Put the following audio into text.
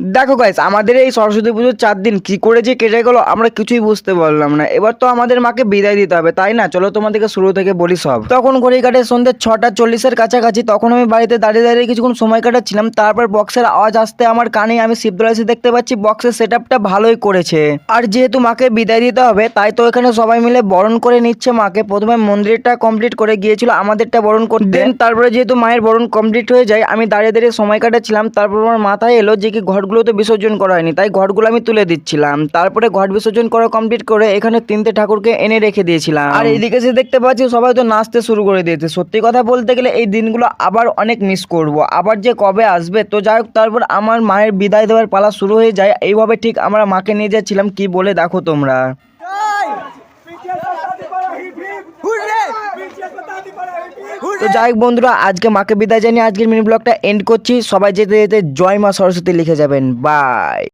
দেখো গাইস আমাদের এই সরস্বতী পুজোর চার দিন কি করে যে কেটে গেলো আমরা কিছুই বুঝতে পারলাম না। এবার তো আমাদের মাকে বিদায় দিতে হবে তাই না? চলো তোমাদেরকে শুরু থেকে বলি সব। তখন ঘড়ি কাটে সন্ধ্যে ছটা চল্লিশের কাছাকাছি তখন আমি বাড়িতে দাঁড়িয়ে দাঁড়িয়ে কিছুক্ষণ সময় কাটাচ্ছিলাম তারপর বক্সের আওয়াজ আসতে আমার কানে আমি শিবদুল এসে দেখতে পাচ্ছি বক্সের সেট আপটা ভালোই করেছে। আর যেহেতু মাকে বিদায় দিতে হবে তাই তো এখানে সবাই মিলে বরণ করে নিচ্ছে মাকে। প্রথমে মন্দিরটা কমপ্লিট করে গিয়েছিল আমাদেরটা বরণ করতে Then তারপরে যেহেতু মায়ের বরণ কমপ্লিট হয়ে যায় আমি দাঁড়িয়ে দাঁড়িয়ে সময় কাটাচ্ছিলাম তারপর আমার মাথায় এলো যে কি ঘটগুলো তো বিসর্জন করা হয়নি, তাই ঘটগুলো আমি তুলে দিচ্ছিলাম। তারপরে ঘট বিসর্জন করা কমপ্লিট করে এখানে তিনটে ঠাকুরকে এনে রেখে দিয়েছিলাম। আর এইদিকে সে দেখতে পাচ্ছি, সবাই তো নাচতে শুরু করে দিয়েছে। সত্যি কথা বলতে গেলে এই দিনগুলো আবার অনেক মিস করব। আবার যে কবে আসবে, তো যাই হোক, তারপর আমার মায়ের বিদায় দেওয়ার পালা শুরু হয়ে যায়। এইভাবে ঠিক আমরা মাকে নিয়ে যাচ্ছিলাম, কি বলে দেখো তোমরা। তো যাই হোক বন্ধুরা, আজকে মাকে বিদায় জানিয়ে আজকের মিনি ব্লগটা এন্ড করছি। সবাই যেতে যেতে জয় মা সরস্বতী লিখে যাবেন। বাই